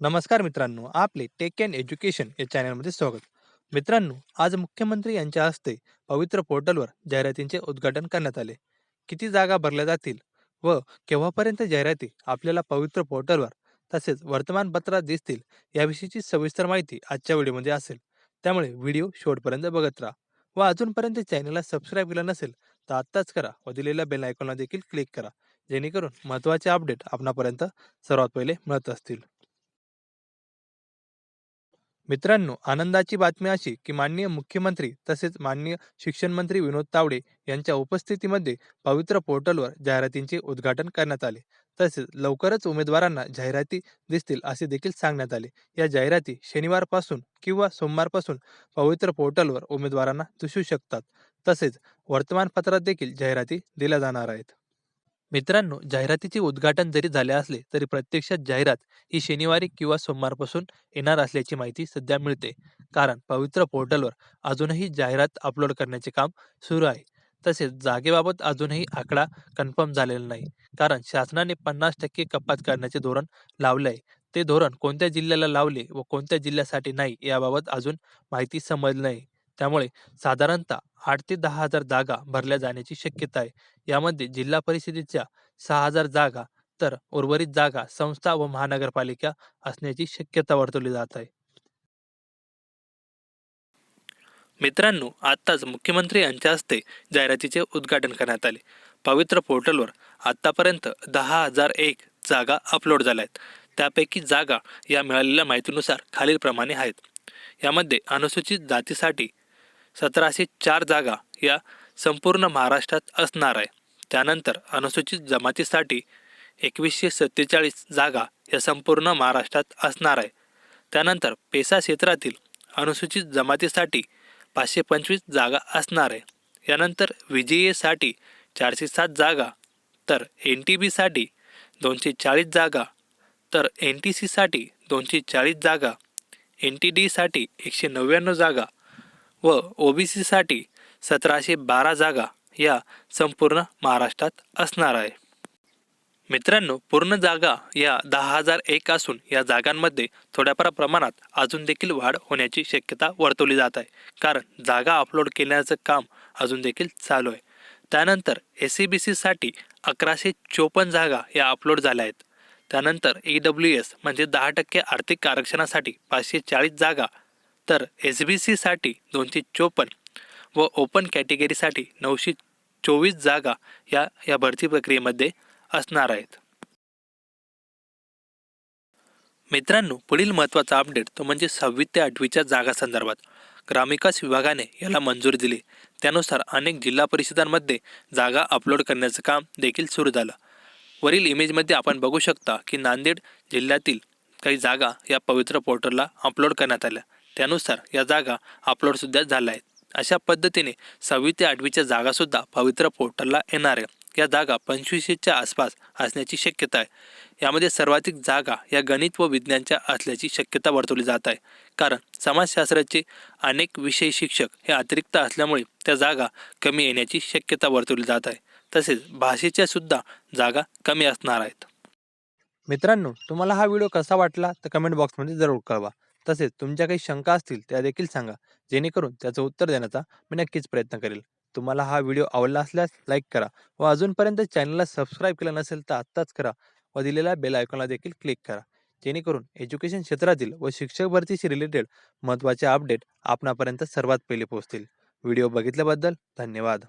नमस्कार मित्रांनो आपले टेक अँड एज्युकेशन या चॅनलमध्ये स्वागत. मित्रांनो आज मुख्यमंत्री यांच्या हस्ते पवित्र पोर्टलवर जाहिरातींचे उद्घाटन करण्यात आले. किती जागा भरल्या जातील व केव्हापर्यंत जाहिराती आपल्याला पवित्र पोर्टलवर तसेच वर्तमानपत्रात दिसतील याविषयीची सविस्तर माहिती आजच्या व्हिडिओमध्ये असेल. त्यामुळे व्हिडिओ शेवटपर्यंत बघत राहा व अजूनपर्यंत चॅनलला सबस्क्राईब केलं नसेल तर आत्ताच करा व दिलेल्या बेल आयकॉनला देखील क्लिक करा जेणेकरून महत्त्वाचे अपडेट आपणापर्यंत सर्वात पहिले मिळत असतील. मित्रांनो आनंदाची बातमी अशी की माननीय मुख्यमंत्री तसेच माननीय शिक्षण मंत्री विनोद तावडे यांच्या उपस्थितीमध्ये पवित्र पोर्टलवर जाहिरातींचे उद्घाटन करण्यात आले. तसेच लवकरच उमेदवारांना जाहिराती दिसतील असे देखील सांगण्यात आले. या जाहिराती शनिवारपासून किंवा सोमवारपासून पवित्र पोर्टलवर उमेदवारांना दिसू शकतात. तसेच वर्तमानपत्रात देखील जाहिराती दिल्या जाणार आहेत. मित्रांनो जाहिरातीचे उद्घाटन जरी झाले असले तरी प्रत्यक्षात जाहिरात ही शनिवारी किंवा सोमवारपासून येणार असल्याची माहिती सध्या मिळते. कारण पवित्र पोर्टलवर अजूनही जाहिरात अपलोड करण्याचे काम सुरू आहे. तसेच जागेबाबत अजूनही आकडा कन्फर्म झालेला नाही. कारण शासनाने पन्नास टक्के कपात करण्याचे धोरण लावले आहे ते धोरण कोणत्या जिल्ह्याला लावले व कोणत्या जिल्ह्यासाठी नाही याबाबत अजून माहिती समजली नाही. त्यामुळे साधारणतः आठ ते दहा हजार जागा भरल्या जाण्याची शक्यता आहे. यामध्ये जिल्हा परिषदेच्या सहा हजार जागा तर उर्वरित जागा संस्था व महानगरपालिका असण्याची शक्यता वर्तवली जात आहे. मित्रांनो आत्ताच मुख्यमंत्री यांच्या हस्ते जाहिरातीचे उद्घाटन करण्यात आले. पवित्र पोर्टलवर आत्तापर्यंत दहा हजार एक जागा अपलोड झाल्या आहेत त्यापैकी जागा या मिळालेल्या माहितीनुसार खालीलप्रमाणे आहेत. यामध्ये अनुसूचित जातीसाठी सतराशे चार जागा या संपूर्ण महाराष्ट्रात असणार आहे. त्यानंतर अनुसूचित जमातीसाठी एकवीसशे सत्तेचाळीस जागा या संपूर्ण महाराष्ट्रात असणार आहे. त्यानंतर पेसा क्षेत्रातील अनुसूचित जमातीसाठी पाचशे पंचवीस जागा असणार आहे. यानंतर विजेसाठी चारशे सात जागा तर एन टी बीसाठी दोनशे चाळीस जागा तर एन टी सीसाठी दोनशे चाळीस जागा एन टी डीसाठी एकशे नव्याण्णव जागा व ओ बी सीसाठी सतराशे बारा जागा या संपूर्ण महाराष्ट्रात असणार आहे. मित्रांनो पूर्ण जागा या दहा हजार एक असून या जागांमध्ये थोड्याफार प्रमाणात अजून देखील वाढ होण्याची शक्यता वर्तवली जात आहे. कारण जागा अपलोड केल्याचं काम अजून देखील चालू आहे. त्यानंतर एस सी बी सीसाठी अकराशे चोपन्न जागा या अपलोड झाल्या आहेत. त्यानंतर ई डब्ल्यू एस म्हणजे दहा टक्के आर्थिक आरक्षणासाठी पाचशे चाळीस जागा तर एस बी सीसाठी दोनशे चोपन्न व ओपन कॅटेगरीसाठी नऊशे चोवीस जागा या या भरती प्रक्रियेमध्ये असणार आहेत. मित्रांनो पुढील महत्त्वाचा अपडेट तो म्हणजे सहावी ते आठवीच्या जागा संदर्भात. ग्रामविकास विभागाने याला मंजुरी दिली. त्यानुसार अनेक जिल्हा परिषदांमध्ये जागा अपलोड करण्याचं काम देखील सुरू झालं. वरील इमेजमध्ये आपण बघू शकता की नांदेड जिल्ह्यातील काही जागा या पवित्र पोर्टलला अपलोड करण्यात आल्या. त्यानुसार या जागा अपलोडसुद्धा झाल्या आहेत. अशा पद्धतीने सहावी ते आठवीच्या जागासुद्धा पवित्र पोर्टलला येणार आहे या जागा पंचवीसशेच्या आसपास असण्याची शक्यता आहे. यामध्ये सर्वाधिक जागा या गणित व विज्ञानच्या असल्याची शक्यता वर्तवली जात आहे. कारण समाजशास्त्राचे अनेक विषय शिक्षक हे अतिरिक्त असल्यामुळे त्या जागा कमी येण्याची शक्यता वर्तवली जात आहे. तसेच भाषेच्या सुद्धा जागा कमी असणार आहेत. मित्रांनो तुम्हाला हा व्हिडिओ कसा वाटला तर कमेंट बॉक्समध्ये जरूर कळवा. तसेच तुमच्या काही शंका असतील त्या देखील सांगा. जेणेकरून त्याचं उत्तर देण्याचा मी नक्कीच प्रयत्न करेल. तुम्हाला हा व्हिडिओ आवडला असल्यास लाईक करा व अजूनपर्यंत चॅनलला सबस्क्राईब केलं नसेल तर आत्ताच करा व दिलेल्या बेल आयकॉनला देखील क्लिक करा. जेणेकरून एज्युकेशन क्षेत्रातील व शिक्षक भरतीशी रिलेटेड महत्त्वाचे अपडेट आपणापर्यंत सर्वात पहिले पोहोचतील. व्हिडिओ बघितल्याबद्दल धन्यवाद.